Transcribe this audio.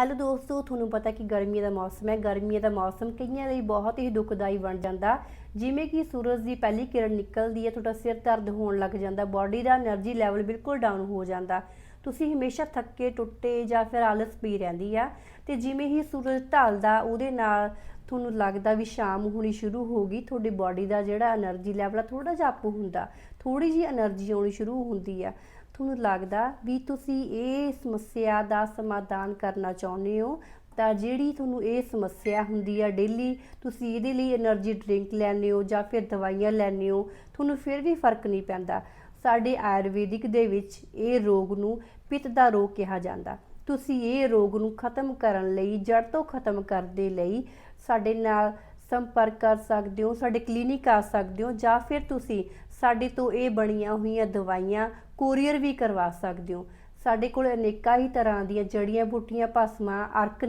Hello ਦੋਸਤੋ, ਤੁਹਾਨੂੰ ਪਤਾ ਕਿ ਗਰਮੀਆਂ ਦਾ ਮੌਸਮ ਹੈ। ਗਰਮੀਆਂ ਦਾ ਮੌਸਮ ਕਈਆਂ ਲਈ ਬਹੁਤ ਹੀ ਦੁਖਦਾਈ ਬਣ ਜਾਂਦਾ। ਜਿਵੇਂ ਕਿ ਸੂਰਜ ਦੀ ਪਹਿਲੀ ਕਿਰਨ ਨਿਕਲਦੀ ਹੈ, ਤੁਹਾਡਾ ਸਿਰ ਦਰਦ ਹੋਣ ਲੱਗ ਜਾਂਦਾ ਬਾਡੀ ਦਾ એનર્ਜੀ ਲੈਵਲ ਬਿਲਕੁਲ ਡਾਊਨ ਹੋ ਜਾਂਦਾ। ਤੁਸੀਂ ਹਮੇਸ਼ਾ ਥੱਕੇ, ਟੁੱਟੇ ਜਾਂ ਫਿਰ ਆਲਸ ਪੀ ਰਹਿੰਦੀ ਆ। ਤੇ ਜਿਵੇਂ ਹੀ ਸੂਰਜ ਢਲਦਾ, ਉਹਦੇ ਨਾਲ ਤੁਹਾਨੂੰ ਲੱਗਦਾ ਵੀ ਸ਼ਾਮ ਹੋਣੀ ਸ਼ੁਰੂ ਹੋ ਗਈ, ਤੁਹਾਡੀ ਬਾਡੀ ਦਾ ਜਿਹੜਾ એનર્ਜੀ ਲੈਵਲ ਆ ਥੋੜਾ ਜਿਹਾ ਅਪ ਹੁੰਦਾ। ਥੋੜੀ ਜੀ એનર્ਜੀ ਆਉਣੀ ਸ਼ੁਰੂ ਹੁੰਦੀ ਆ। ਤੁਹਾਨੂੰ ਲੱਗਦਾ ਵੀ ਤੁਸੀਂ ਇਹ ਸਮੱਸਿਆ ਦਾ ਸਮਾਧਾਨ ਕਰਨਾ ਚਾਹੁੰਦੇ ਹੋ? ਤਾਂ ਜਿਹੜੀ ਤੁਹਾਨੂੰ ਇਹ ਸਮੱਸਿਆ ਹੁੰਦੀ ਆ ਡੇਲੀ ਤੁਸੀਂ ਇਹਦੇ ਲਈ એનર્ਜੀ ਡਰਿੰਕ ਲੈਣੇ ਹੋ ਜਾਂ ਫਿਰ ਦਵਾਈਆਂ ਲੈਣੇ ਹੋ, ਤੁਹਾਨੂੰ ਫਿਰ ਵੀ ਫ਼ਰਕ ਨਹੀਂ ਪੈਂਦਾ। ਸਾਡੇ ਆਯੁਰਵੈਦਿਕ ਦੇ ਵਿੱਚ ਇਹ ਰੋਗ ਨੂੰ ਪਿੱਤ ਦਾ ਰੋਗ ਕਿਹਾ ਜਾਂਦਾ। ਤੁਸੀਂ ਇਹ ਰੋਗ ਨੂੰ ਖਤਮ ਕਰਨ ਲਈ ਜੜ ਤੋਂ ਖਤਮ ਕਰਨ ਦੇ ਲਈ ਸਾਡੇ ਨਾਲ ਸੰਪਰਕ ਕਰ ਸਕਦੇ ਹੋ, ਸਾਡੇ ਕਲੀਨਿਕ ਆ ਸਕਦੇ ਹੋ ਜਾਂ ਫਿਰ ਤੁਸੀਂ ਸਾਡੇ ਤੋਂ ਇਹ ਬਣੀਆਂ ਹੋਈਆਂ ਦਵਾਈਆਂ ਕੋਰੀਅਰ ਵੀ ਕਰਵਾ ਸਕਦੇ ਹੋ। ਸਾਡੇ ਕੋਲ ਅਨੇਕਾਂ ਹੀ ਤਰ੍ਹਾਂ ਦੀਆਂ ਜੜੀਆਂ ਬੂਟੀਆਂ, ਭਸਮਾਂ, ਅਰਕ